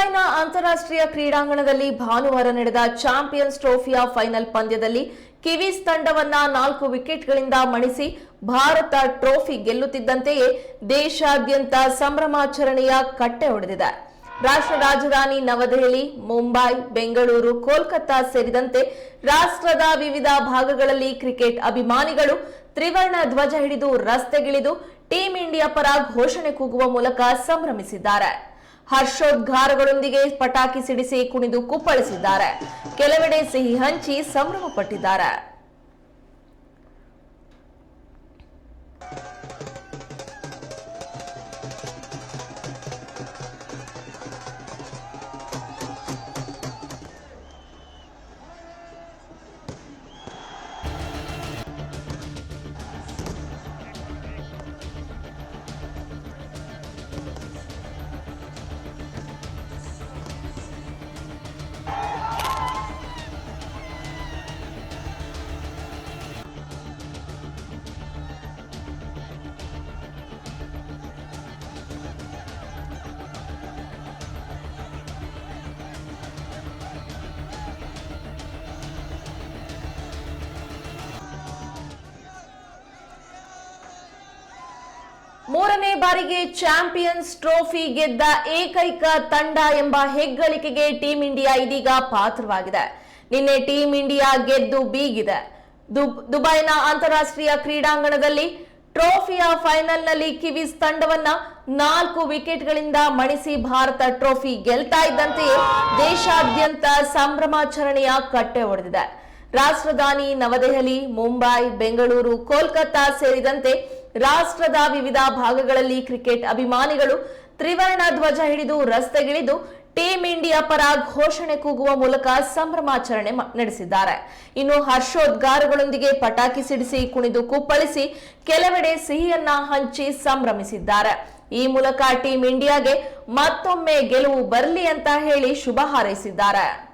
ದುಬೈನ ಅಂತಾರಾಷ್ಟ್ರೀಯ ಕ್ರೀಡಾಂಗಣದಲ್ಲಿ ಭಾನುವಾರ ನಡೆದ ಚಾಂಪಿಯನ್ಸ್ ಟ್ರೋಫಿಯ ಫೈನಲ್ ಪಂದ್ಯದಲ್ಲಿ ಕಿವೀಸ್ ತಂಡವನ್ನ ನಾಲ್ಕು ವಿಕೆಟ್ಗಳಿಂದ ಮಣಿಸಿ ಭಾರತ ಟ್ರೋಫಿ ಗೆಲ್ಲುತ್ತಿದ್ದಂತೆಯೇ ದೇಶಾದ್ಯಂತ ಸಂಭ್ರಮಾಚರಣೆಯ ಕಟ್ಟೆ ಹೊಡೆದಿದೆ ರಾಷ್ಟ್ರ ರಾಜಧಾನಿ ನವದೆಹಲಿ, ಮುಂಬೈ, ಬೆಂಗಳೂರು, ಕೋಲ್ಕತ್ತಾ ಸೇರಿದಂತೆ ರಾಷ್ಟ್ರದ ವಿವಿಧ ಭಾಗಗಳಲ್ಲಿ ಕ್ರಿಕೆಟ್ ಅಭಿಮಾನಿಗಳು ತ್ರಿವರ್ಣ ಧ್ವಜ ಹಿಡಿದು ರಸ್ತೆಗಿಳಿದು ಟೀಂ ಇಂಡಿಯಾ ಪರ ಘೋಷಣೆ ಕೂಗುವ ಮೂಲಕ ಸಂಭ್ರಮಿಸಿದ್ದಾರೆ. ಹರ್ಷೋದ್ಗಾರಗಳೊಂದಿಗೆ ಪಟಾಕಿ ಸಿಡಿಸಿ ಕುಣಿದು ಕುಪ್ಪಳಿಸಿದ್ದಾರೆ. ಕೆಲವೆಡೆ ಸಿಹಿ ಹಂಚಿ ಸಂಭ್ರಮ ಪಟ್ಟಿದ್ದಾರೆ ಮೂರನೇ ಬಾರಿಗೆ ಚಾಂಪಿಯನ್ಸ್ ಟ್ರೋಫಿ ಗೆದ್ದ ಏಕೈಕ ತಂಡ ಎಂಬ ಹೆಗ್ಗಳಿಕೆಗೆ ಟೀಂ ಇಂಡಿಯಾ ಇದೀಗ ಪಾತ್ರವಾಗಿದೆ. ನಿನ್ನೆ ಟೀಂ ಇಂಡಿಯಾ ಗೆದ್ದು ಬೀಗಿದೆ. ದುಬ್- ದುಬೈನ ಅಂತಾರಾಷ್ಟ್ರೀಯ ಕ್ರೀಡಾಂಗಣದಲ್ಲಿ ಟ್ರೋಫಿಯ ಫೈನಲ್ನಲ್ಲಿ ಕಿವೀಸ್ ತಂಡವನ್ನ ನಾಲ್ಕು ವಿಕೆಟ್ಗಳಿಂದ ಮಣಿಸಿ ಭಾರತ ಟ್ರೋಫಿ ಗೆಲ್ತಾ ಇದ್ದಂತೆಯೇ ದೇಶಾದ್ಯಂತ ಸಂಭ್ರಮಾಚರಣೆಯ ಕಟ್ಟೆ ಒಡೆದಿದೆ. ರಾಷ್ಟ್ರಧಾನಿ ನವದೆಹಲಿ, ಮುಂಬೈ, ಬೆಂಗಳೂರು, ಕೋಲ್ಕತ್ತಾ ಸೇರಿದಂತೆ ರಾಷ್ಟ್ರದ ವಿವಿಧ ಭಾಗಗಳಲ್ಲಿ ಕ್ರಿಕೆಟ್ ಅಭಿಮಾನಿಗಳು ತ್ರಿವರ್ಣ ಧ್ವಜ ಹಿಡಿದು ರಸ್ತೆಗಿಳಿದು ಟೀಂ ಇಂಡಿಯಾ ಪರ ಘೋಷಣೆ ಕೂಗುವ ಮೂಲಕ ಸಂಭ್ರಮಾಚರಣೆ ನಡೆಸಿದ್ದಾರೆ. ಇನ್ನು ಹರ್ಷೋದ್ಗಾರಗಳೊಂದಿಗೆ ಪಟಾಕಿ ಸಿಡಿಸಿ ಕುಣಿದು ಕುಪ್ಪಳಿಸಿ ಕೆಲವೆಡೆ ಸಿಹಿಯನ್ನ ಹಂಚಿ ಸಂಭ್ರಮಿಸಿದ್ದಾರೆ. ಈ ಮೂಲಕ ಟೀಂ ಇಂಡಿಯಾಗೆ ಮತ್ತೊಮ್ಮೆ ಗೆಲುವು ಬರಲಿ ಅಂತ ಹೇಳಿ ಶುಭ ಹಾರೈಸಿದ್ದಾರೆ.